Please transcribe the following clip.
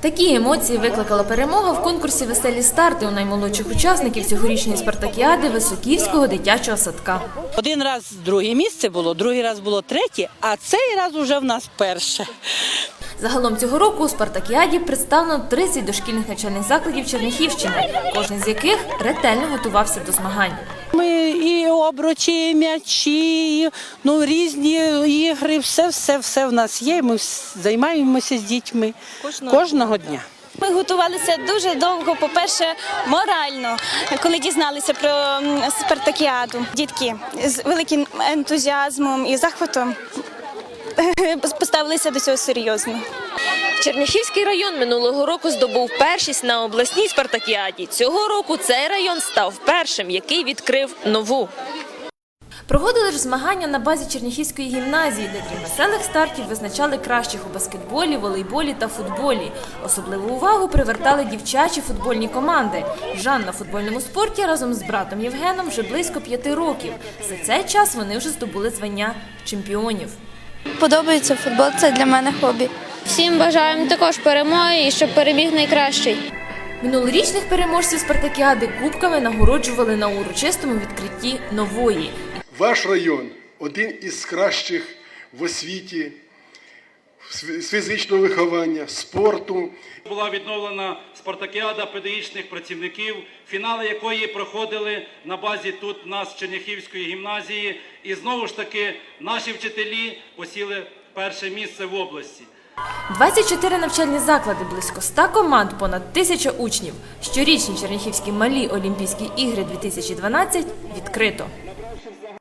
Такі емоції викликала перемога в конкурсі Веселі старти у наймолодших учасників цьогорічної спартакіади Високівського дитячого садка. Один раз друге місце було, другий раз було третє, а цей раз уже в нас перше. Загалом цього року у спартакіаді представлено 30 дошкільних навчальних закладів Черніхівщини, кожен з яких ретельно готувався до змагань. І обручі, і м'ячі, і, ну різні ігри, все, все, все в нас є. Ми займаємося з дітьми кожного, дня. Ми готувалися дуже довго, по-перше, морально, коли дізналися про спартакіаду. Дітки з великим ентузіазмом і захватом поставилися до цього серйозно. Черняхівський район минулого року здобув першість на обласній спартакіаді. Цього року цей район став першим, який відкрив нову. Проводили ж змагання на базі Черніхівської гімназії, де крім веселих стартів визначали кращих у баскетболі, волейболі та футболі. Особливу увагу привертали дівчачі футбольні команди. Жан на футбольному спорті разом з братом Євгеном вже близько п'яти років. За цей час вони вже здобули звання чемпіонів. Подобається футбол, це для мене хобі. Всім бажаємо також перемоги і щоб переміг найкращий. Минулорічних переможців спартакіади кубками нагороджували на урочистому відкритті нової. Ваш район один із кращих в освіті, з фізичного виховання, спорту. Була відновлена спартакіада педагогічних працівників, фінали якої проходили на базі тут нас Черняхівської гімназії. І знову ж таки наші вчителі посіли перше місце в області. 24 навчальні заклади, близько 100 команд, понад тисяча учнів. Щорічні Черніхівські малі Олімпійські ігри 2012 відкрито.